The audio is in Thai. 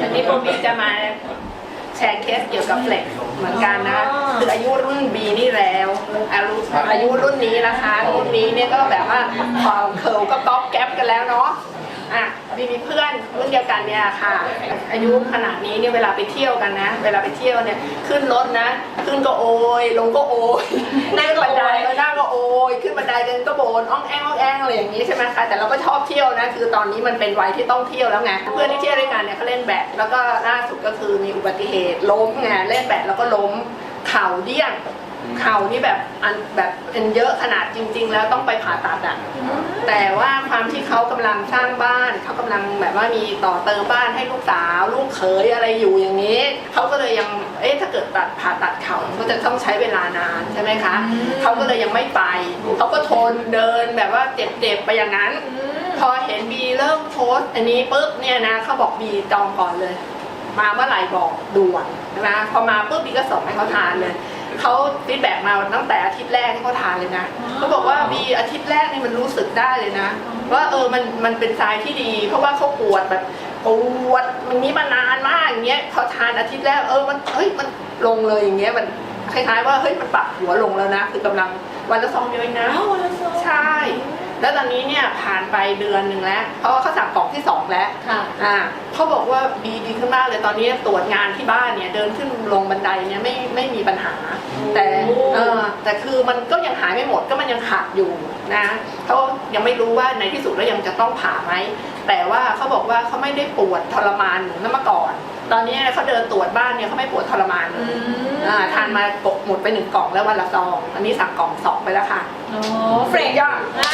อันนี้พวกพี่จะมาแชร์เคสเกี่ยวกับเฟล็กเหมือนกันนะอ๋อคืออายุรุ่นบีนี่แล้วอายุอายุรุ่นนี้นะคะรุ่นนี้เนี่ยก็แบบว่าพอเคิลก็ก๊อปแก๊ปกันแล้วเนาะอะบีมีเพื่อนรุ่นเดียวกันเนี่ยค่ะ อายุขนาดนี้เนี่ยเวลาไปเที่ยวกันนะ เวลาไปเที่ยวเนี่ยขึ้นรถนะ ขึ้นก็โอยลงก็โอยนั่งก็ ยขึ้นบันไดกันก็โบนอ้องแองอ้องแองอะไรอย่างนี้ใช่ไหมคะแต่เราก็ชอบเที่ยวนะคือตอนนี้มันเป็นวัยที่ต้องเที่ยวแล้วไงเพื่อนที่เที่ยวด้วยกันเนี่ยเขาเล่นแบดแล้วก็ล่าสุดก็คือมีอุบัติเหตุล้มไงเล่นแบดแล้วก็ล้มเข่าเดี้ยงเข่านี่แบบอันแบบเป็นเยอะขนาดจริง ๆ แล้วต้องไปผ่าตัดอะแต่ว่าความที่เขากำลังสร้างบ้านเขากำลังแบบว่ามีต่อเติมบ้านให้ลูกสาว ลูกเขยอะไรอยู่อย่างนี้เขาก็เลยยัง เอ๊ะถ้าเกิดตัดผ่าตัดเขาก็จะต้องใช้เวลานานใช่ไหมคะเขาก็เลยยังไม่ไปเขาก็ทนเดินแบบว่าเจ็บๆไปอย่างนั้น พอเห็นบีเริ่มโพสต์อันนี้ปุ๊บเนี่ยนะเขาบอกบีจองก่อนเลย มาเมื่อไหร่บอกด่วนนะพอมาปุ๊บบีก็ส่งให้เขาทานเลย เขาฟีดแบ็กมาตั้งแต่อาทิตย์แรกที่เขาทานเลยนะเขาบอกว่าบีอาทิตย์แรกนี่มันรู้สึกได้เลยนะ ว่าเออมันมันเป็นทรายที่ดี เพราะว่าเขาปวดแบบปวดมันนี้มานานมากอย่างเงี้ยเขาทานอาทิตย์แรกเออมันเฮ้ยมันลงเลยอย่างเงี้ยมันคล้ายๆว่าเฮ้ยมันปรับหัวลงแล้วนะ คือกำลังวันละซองเดียวเองนะอ้าววันละซองใช่ แล้วตอนนี้เนี่ยผ่านไปเดือนหนึ่งแล้ว เพราะว่าเขาสั่งกล่องที่สองแล้วค่ะ อ่าเขาบอกว่าดีดีขึ้นมากเลยตอนนี้ตรวจงานที่บ้านเนี่ยเดินขึ้นลงบันไดเนี่ยไม่ไม่มีปัญหา แต่เออแต่คือมันก็ยังหายไม่หมดก็มันยังขาดอยู่นะเขายังไม่รู้ว่าในที่สุดแล้วยังจะต้องผ่าไหมแต่ว่าเขาบอกว่าเขาไม่ได้ปวดทรมานเหมือนเมื่อก่อน ตอนนี้เขาเดินตรวจบ้านเนี่ยเขาไม่ปวดทรมานเลอืยม อ่าทานมาหมดไปหนึ่งกล่องแล้ววันละซอง อันนี้สั่งกล่องสองไปแล้วค่ะอ๋อเฟรกยอด อ่า